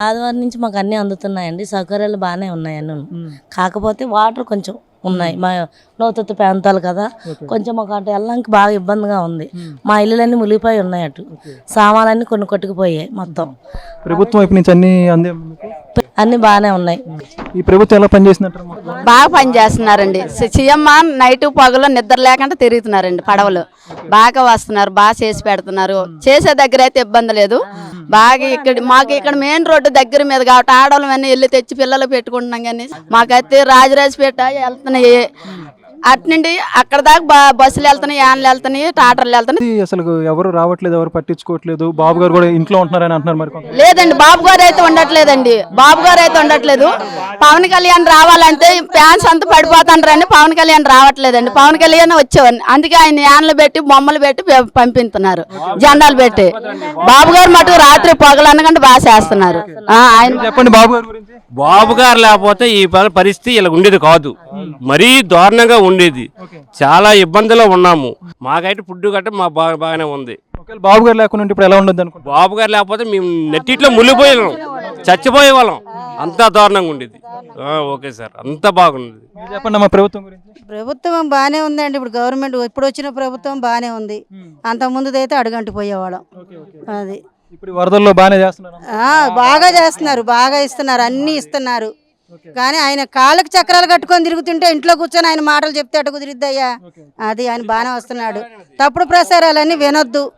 ఆదివారం నుంచి మాకు అన్నీ అందుతున్నాయండి. సౌకర్యాలు బాగానే ఉన్నాయి అన్నీ కాకపోతే వాటర్ కొంచెం ఉన్నాయి. మా లోతత్తు ప్రాంతాలు కదా. కొంచెం మాకు అటు వెళ్ళడానికి బాగా ఇబ్బందిగా ఉంది. మా ఇల్లులన్నీ మునిగిపోయి ఉన్నాయి అటు. సామాన్లన్నీ కొన్ని కొట్టుకుపోయాయి మొత్తం. ప్రభుత్వం వైపు నుంచి అన్ని? అన్నీ బాగానే ఉన్నాయి. ఈ ప్రభుత్వం ఎలా పనిచేసినట్టు బాగా పని చేస్తున్నారండి సీఎం నైట్ పగలు నిద్ర లేకుండా తిరుగుతున్నారండి పడవలు. బాగా వస్తున్నారు బాగా చేసి పెడుతున్నారు. చేసే దగ్గర అయితే ఇబ్బంది లేదు. బాగా ఇక్కడ మాకు ఇక్కడ మెయిన్ రోడ్డు దగ్గర మీద కాబట్టి ఆడవాళ్ళం అన్నీ వెళ్ళి తెచ్చి పిల్లలు పెట్టుకుంటున్నాం కానీ మాకైతే రాజరాజపేట వెళ్తున్నాయి. అట్నుండి అక్కడ దాకా బ- బస్సులు వెళ్తున్నాయి యాన్లు వెళ్తున్నాయి టాటర్లు వెళ్తున్నాయి. అసలు ఎవరు రావట్లేదు ఎవరు పట్టించుకోవట్లేదు? బాబు గారు కూడా ఇంట్లో ఉంటున్నారని అంటున్నారు మరి. లేదండి బాబు గారు అయితే ఉండట్లేదండి. బాబు గారు అయితే ఉండట్లేదు. పవన్ కళ్యాణ్ రావాలంటే ఫ్యాన్స్ అంతా పడిపోతాండ్రని పవన్ కళ్యాణ్ రావట్లేదండి. పవన్ కళ్యాణ్ వచ్చేవాడిని. అందుకే ఆయన యాన్లు పెట్టి బొమ్మలు పెట్టి పంపిస్తున్నారు. జెండాలు పెట్టి. బాబు గారు మటుకు రాత్రి పగలనకుండా బాగా చేస్తున్నారు. ఆ, ఆయన చెప్పండి బాబు గారి గురించి. బాబు గారు లేకపోతే ఈ పరిస్థితి ఇలా ఉండేది కాదు. మరీ దారుణంగా ఉండేది. చాలా ఇబ్బందిలో ఉన్నాము. మాకైతే ఫుడ్ గట్ట మా బాగా బాగానే ఉంది. బాబు గారు లేకుండా ఇప్పుడు ఎలా ఉండదు అనుకుంటా బాబు గారు లేకపోతే మేము నెట్టిట్లో మునిగిపోయే వాళ్ళం చచ్చిపోయే వాళ్ళం అంతా దారుణంగా ఉండేది. ఆ, ఓకే సార్. అంతా బాగుండేది. మీరు చెప్పండి మా ప్రభుత్వం గురించి. ప్రభుత్వం బాగానే ఉందండి. ఇప్పుడు గవర్నమెంట్ ఇప్పుడు వచ్చిన ప్రభుత్వం బాగానే ఉంది. అంత ముందుదైతే అడుగంటి పోయేవాళ్ళం అది. ఇప్పుడు వరదల్లో బాగానే చేస్తున్నారు ఆ, బాగా చేస్తున్నారు. బాగా ఇస్తున్నారు. అన్ని ఇస్తున్నారు. కానీ ఆయన కాళ్ళకి చక్రాలు కట్టుకొని తిరుగుతుంటే ఇంట్లో కూర్చొని ఆయన మాటలు చెప్తే అటు కుదిరిద్దయ్యా? అది ఆయన బాగానే వస్తున్నాడు. తప్పుడు ప్రసారాలన్నీ వినొద్దు.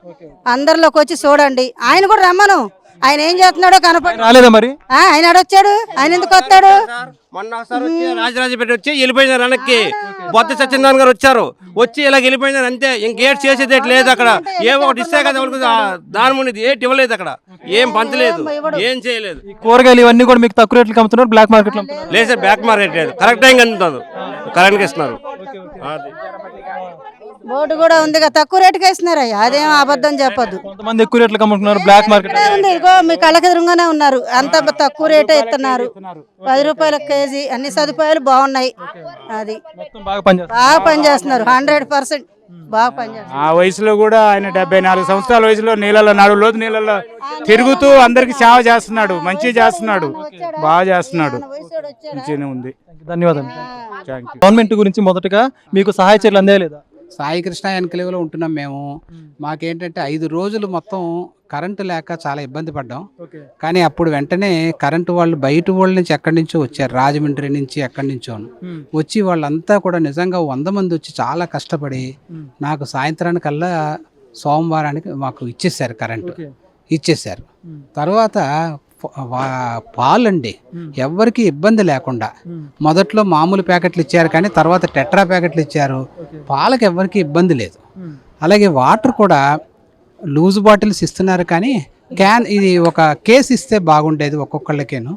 అందరిలోకి వచ్చి చూడండి. ఆయన కూడా రమ్మను. ఆయన ఏం చేస్తున్నాడో కనపడి రాలేదా మరి? ఆ, ఆయన ఆడొచ్చాడు ఆయన ఎందుకు వస్తాడు? మొన్న రాజరాజపేట వచ్చి వెళ్ళిపోయినారు వెనక్కి బొత్త సత్యనారాయణ గారు వచ్చారు. వచ్చి ఇలా వెళ్ళిపోయినారు అంతే. ఇంకేట్ చేసేది ఏటి లేదు అక్కడ. ఏమో ఒకటి ఇస్తే కదా వాళ్ళకి దాని ఉండేది ఏటి ఇవ్వలేదు అక్కడ. ఏం పంచలేదు. ఏం చేయలేదు. ఈ కూరగాయలు ఇవన్నీ కూడా మీకు తక్కువ రేట్లకు అమ్ముతున్నారు బ్లాక్ అమ్ముతున్నారు. లేదు సార్ బ్యాక్ మార్కెట్ లేదు. కరెక్ట్ టైం అందుతుంది కరెంట్కి ఇస్తున్నారు అది. బోర్డు కూడా ఉంది కదా తక్కువ రేటుకి ఇస్తున్నారు అయ్యా. అదేం అబద్ధం చెప్పొద్దు. కొంతమంది ఎక్కువ రేట్లకు అమ్ముతున్నారు బ్లాక్ మార్కెట్ ఉంది ఇదిగో మీ కళ్ళకి ఎదురుగానే ఉన్నారు. అంత తక్కువ రేటే ఇస్తున్నారు. పది రూపాయల కేజీ అన్ని సదుపాయాలు బాగున్నాయి. అది. మొత్తం బాగా పనిచేస్తారు బాగా పనిచేస్తున్నారు హండ్రెడ్ పర్సెంట్. బాగా ఆ వయసులో కూడా ఆయన డెబ్బై నాలుగు సంవత్సరాల వయసులో నీళ్ళలో నడువు లోతు నీళ్ళలో తిరుగుతూ అందరికి సేవ చేస్తున్నాడు మంచిగా చేస్తున్నాడు బాగా చేస్తున్నాడు. మంచిగానే ఉంది. ధన్యవాదాలు. థ్యాంక్ యూ గవర్నమెంట్ గురించి మొదటగా మీకు సహాయ చర్యలు అందేయలేదా సాయి కృష్ణ ఎన్కలేవలో ఉంటున్నాం మేము. మాకేంటంటే ఐదు రోజులు మొత్తం కరెంటు లేక చాలా ఇబ్బంది పడ్డాం. కానీ అప్పుడు వెంటనే కరెంటు వాళ్ళు బయట వాళ్ళ నుంచి ఎక్కడి నుంచో వచ్చారు. రాజమండ్రి నుంచి ఎక్కడి నుంచో. వచ్చి వాళ్ళంతా కూడా నిజంగా వంద మంది వచ్చి చాలా కష్టపడి నాకు సాయంత్రానికల్లా సోమవారానికి మాకు ఇచ్చేసారు కరెంటు. ఇచ్చేసారు. తర్వాత పాలండి. ఎవ్వరికి ఇబ్బంది లేకుండా. మొదట్లో మామూలు ప్యాకెట్లు ఇచ్చారు కానీ తర్వాత టెట్రా ప్యాకెట్లు ఇచ్చారు. పాలకు ఎవ్వరికి ఇబ్బంది లేదు. అలాగే వాటర్ కూడా లూజ్ బాటిల్స్ ఇస్తున్నారు కానీ క్యాన్ ఇది ఒక కేస్ ఇస్తే బాగుండేది ఒక్కొక్కళ్ళకేను.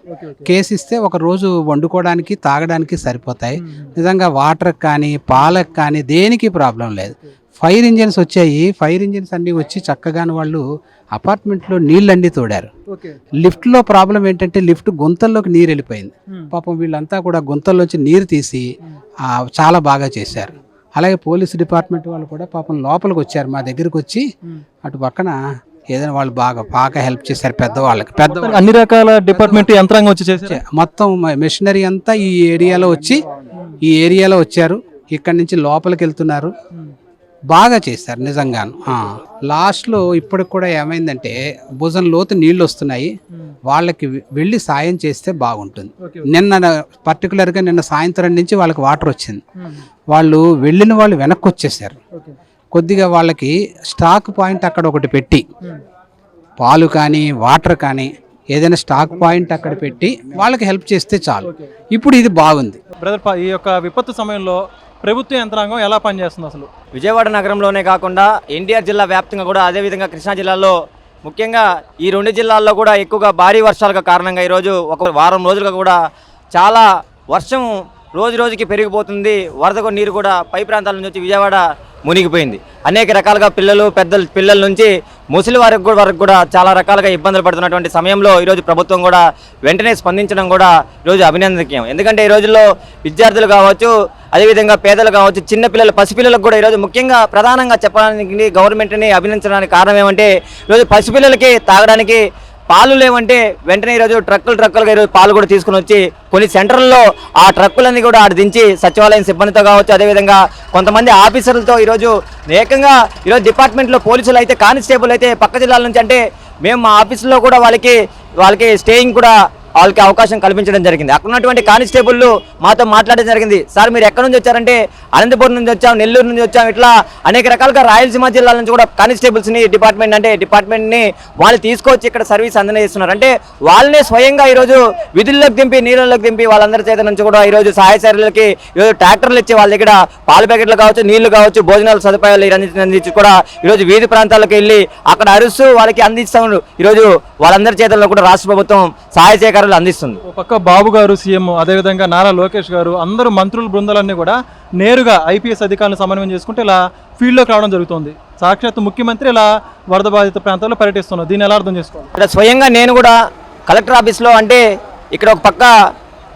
కేస్ ఇస్తే ఒక రోజు వండుకోవడానికి తాగడానికి సరిపోతాయి. నిజంగా వాటర్ కానీ పాలకు కానీ దేనికి ప్రాబ్లం లేదు. ఫైర్ ఇంజిన్స్ వచ్చాయి. ఫైర్ ఇంజిన్స్ అన్నీ వచ్చి చక్కగాని వాళ్ళు అపార్ట్మెంట్లో నీళ్ళండి తోడారు. లిఫ్ట్లో ప్రాబ్లం ఏంటంటే లిఫ్ట్ గుంతల్లోకి నీరు వెళ్ళిపోయింది. పాపం వీళ్ళంతా కూడా గుంతల్లోంచి నీరు తీసి చాలా బాగా చేశారు. అలాగే పోలీస్ డిపార్ట్మెంట్ వాళ్ళు కూడా పాపం లోపలికి వచ్చారు. మా దగ్గరికి వచ్చి అటు పక్కన ఏదైనా వాళ్ళు బాగా బాగా హెల్ప్ చేశారు పెద్దవాళ్ళకి. పెద్ద అన్ని రకాల డిపార్ట్మెంట్ యంత్రాంగం వచ్చి మొత్తం మెషినరీ అంతా ఈ ఏరియాలో వచ్చి ఈ ఏరియాలో వచ్చారు. ఇక్కడి నుంచి లోపలికి వెళ్తున్నారు. బాగా చేశారు నిజంగాను. లాస్ట్లో ఇప్పటికి కూడా ఏమైందంటే భుజం లోతు నీళ్ళు వస్తున్నాయి. వాళ్ళకి వెళ్ళి సాయం చేస్తే బాగుంటుంది. నిన్న పర్టికులర్గా నిన్న సాయంత్రం నుంచి వాళ్ళకి వాటర్ వచ్చింది. వాళ్ళు వెళ్ళిన వాళ్ళు వెనక్కి వచ్చేసారు. కొద్దిగా వాళ్ళకి స్టాక్ పాయింట్ అక్కడ ఒకటి పెట్టి పాలు కానీ వాటర్ కానీ ఏదైనా స్టాక్ పాయింట్ అక్కడ పెట్టి వాళ్ళకి హెల్ప్ చేస్తే చాలు. ఇప్పుడు ఇది బాగుంది. బ్రదర్ ఈ యొక్క విపత్తు సమయంలో ప్రభుత్వ యంత్రాంగం ఎలా పనిచేస్తుంది అసలు? విజయవాడ నగరంలోనే కాకుండా ఎన్టీఆర్ జిల్లా వ్యాప్తంగా కూడా అదేవిధంగా కృష్ణా జిల్లాలో ముఖ్యంగా ఈ రెండు జిల్లాల్లో కూడా ఎక్కువగా భారీ వర్షాలకు కారణంగా ఈరోజు ఒక వారం రోజులుగా కూడా చాలా వర్షం రోజు రోజుకి పెరిగిపోతుంది. వరదకు నీరు కూడా పై ప్రాంతాల నుంచి వచ్చి విజయవాడ మునిగిపోయింది. అనేక రకాలుగా పిల్లలు పెద్దలు పిల్లల నుంచి ముసలి వారికి కూడా వరకు కూడా చాలా రకాలుగా ఇబ్బందులు పడుతున్నటువంటి సమయంలో ఈరోజు ప్రభుత్వం కూడా వెంటనే స్పందించడం కూడా ఈరోజు అభినందనీయం. ఎందుకంటే ఈ రోజుల్లో విద్యార్థులు కావచ్చు అదేవిధంగా పేదలు కావచ్చు చిన్నపిల్లలు పసిపిల్లలకు కూడా ఈరోజు ముఖ్యంగా ప్రధానంగా చెప్పడానికి గవర్నమెంట్ని అభినందించడానికి కారణం ఏమంటే ఈరోజు పసిపిల్లలకి తాగడానికి పాలు లేవంటే వెంటనే ఈరోజు ట్రక్కులు ట్రక్కులుగా ఈరోజు పాలు కూడా తీసుకుని వచ్చి కొన్ని సెంటర్లలో ఆ ట్రక్కులన్నీ కూడా ఆడ దించి సచివాలయం సిబ్బందితో కావచ్చు అదేవిధంగా కొంతమంది ఆఫీసర్లతో ఈరోజు ఏకంగా ఈరోజు డిపార్ట్మెంట్లో పోలీసులు అయితే కానిస్టేబుల్ అయితే పక్క జిల్లాల నుంచి అంటే మేము మా ఆఫీసులో కూడా వాళ్ళకి వాళ్ళకి స్టేయింగ్ కూడా వాళ్ళకి అవకాశం కల్పించడం జరిగింది. అక్కడ ఉన్నటువంటి కానిస్టేబుల్ మాతో మాట్లాడడం జరిగింది. సార్ మీరు ఎక్కడి నుంచి వచ్చారంటే అనంతపురం నుంచి వచ్చాం నెల్లూరు నుంచి వచ్చాం ఇట్లా అనేక రకాలుగా రాయలసీమ జిల్లాల నుంచి కూడా కానిస్టేబుల్స్ని డిపార్ట్మెంట్ అంటే డిపార్ట్మెంట్ని వాళ్ళు తీసుకొచ్చి ఇక్కడ సర్వీస్ అందజేస్తున్నారు. అంటే వాళ్ళనే స్వయంగా ఈరోజు విధుల్లోకి దింపి నీళ్ళలోకి దింపి వాళ్ళందరి చేత నుంచి కూడా ఈరోజు సహాయ చర్యలకి ఈరోజు ట్రాక్టర్లు ఇచ్చి వాళ్ళ దగ్గర పాల ప్యాకెట్లు కావచ్చు నీళ్ళు కావచ్చు భోజనాల సదుపాయాలు అందించి కూడా ఈరోజు వీధి ప్రాంతాలకు వెళ్ళి అక్కడ అరుస్తూ వాళ్ళకి అందిస్తాము ఈరోజు వాళ్ళందరి చేతుల్లో కూడా రాష్ట్ర ప్రభుత్వం సహాయ సేకరణలు అందిస్తుంది. పక్క బాబు గారు సీఎం అదేవిధంగా నారా లోకేష్ గారు అందరూ మంత్రుల బృందాలన్నీ కూడా నేరుగా ఐపీఎస్ అధికారులను సమన్వయం చేసుకుంటే ఇలా ఫీల్డ్లోకి రావడం జరుగుతుంది. సాక్షాత్ ముఖ్యమంత్రి ఇలా వరద బాధిత ప్రాంతాల్లో పర్యటిస్తున్నారు. దీన్ని ఎలా అర్థం చేసుకోవాలి? ఇక్కడ స్వయంగా నేను కూడా కలెక్టర్ ఆఫీస్లో అంటే ఇక్కడ ఒక పక్క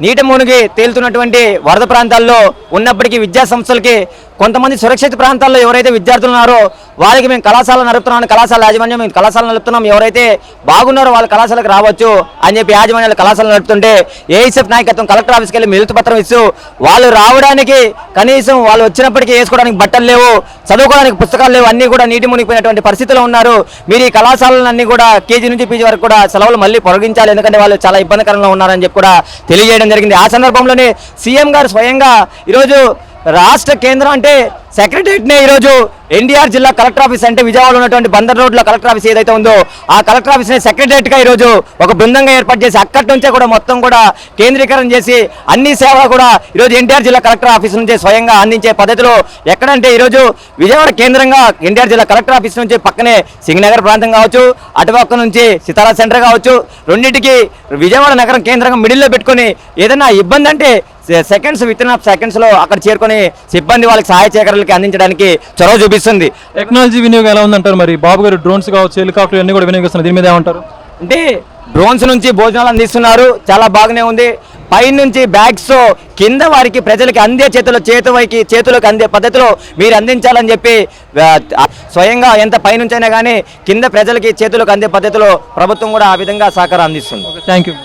నీట మునిగి తేలుతున్నటువంటి వరద ప్రాంతాల్లో ఉన్నప్పటికీ విద్యా సంస్థలకి కొంతమంది సురక్షిత ప్రాంతాల్లో ఎవరైతే విద్యార్థులు ఉన్నారో వారికి మేము కళాశాల నడుపుతున్నాం కళాశాల యాజమాన్యం మేము కళాశాల నడుపుతున్నాం ఎవరైతే బాగున్నారో వాళ్ళ కళాశాలకు రావచ్చు అని చెప్పి యాజమాన్యాలు కళాశాల నడుపుతుంటే ఏఎస్ఎఫ్ నాయకత్వం కలెక్టర్ ఆఫీస్కి వెళ్ళి మిలుతు పత్రం ఇస్తూ వాళ్ళు రావడానికి కనీసం వాళ్ళు వచ్చినప్పటికీ వేసుకోవడానికి బట్టలు లేవు చదువుకోవడానికి పుస్తకాలు లేవు అన్నీ కూడా నీటి మునిగిపోయినటువంటి పరిస్థితిలో ఉన్నారు. మీరు ఈ కళాశాలలన్నీ కూడా కేజీ నుంచి పీజీ వరకు కూడా సెలవులు మళ్ళీ పొరగించాలి ఎందుకంటే వాళ్ళు చాలా ఇబ్బందికరంగా ఉన్నారని చెప్పి కూడా తెలియజేయడం జరిగింది. ఆ సందర్భంలోనే సీఎం గారు స్వయంగా ఈరోజు రాష్ట్ర కేంద్రం అంటే సెక్రటరియట్నే ఈరోజు ఎన్డీఆర్ జిల్లా కలెక్టర్ ఆఫీస్ అంటే విజయవాడ ఉన్నటువంటి బందర్ రోడ్లో కలెక్టర్ ఆఫీస్ ఏదైతే ఉందో ఆ కలెక్టర్ ఆఫీస్ని సెక్రటరియట్గా ఈరోజు ఒక బృందంగా ఏర్పాటు చేసి అక్కడి నుంచే కూడా మొత్తం కూడా కేంద్రీకరణ చేసి అన్ని సేవలు కూడా ఈరోజు ఎన్టీఆర్ జిల్లా కలెక్టర్ ఆఫీస్ నుంచే స్వయంగా అందించే పద్ధతిలో ఎక్కడంటే ఈరోజు విజయవాడ కేంద్రంగా ఎన్టీఆర్ జిల్లా కలెక్టర్ ఆఫీస్ నుంచి పక్కనే సింగనగర్ ప్రాంతం కావచ్చు అటుపక్క నుంచి సితారా సెంటర్ కావచ్చు రెండింటికి విజయవాడ నగరం కేంద్రంగా మిడిల్లో పెట్టుకొని ఏదైనా ఇబ్బంది అంటే సెకండ్స్ విత్ ఇన్ ఆఫ్ సెకండ్స్లో అక్కడ చేరుకొని సిబ్బంది వాళ్ళకి సహాయ సేకరణలకి అందించడానికి చొరవ చూపిస్తుంది. టెక్నాలజీ వినియోగం ఎలా ఉందంటారు మరి? బాబు గారు డ్రోన్స్ కావచ్చు హెలికాప్టర్ అన్ని కూడా వినియోగిస్తున్నారు దీని మీద ఏమంటారు? అంటే డ్రోన్స్ నుంచి భోజనాలు అందిస్తున్నారు చాలా బాగానే ఉంది. పైనుంచి బ్యాగ్స్ కింద వారికి ప్రజలకి అందే చేతుల చేతువైకి చేతులకు అందే పద్ధతిలో మీరు అందించాలని చెప్పి స్వయంగా ఎంత పైనుంచైనా కానీ కింద ప్రజలకి చేతులకు అందే పద్ధతిలో ప్రభుత్వం కూడా ఆ విధంగా సహకారం అందిస్తుంది. Thank you.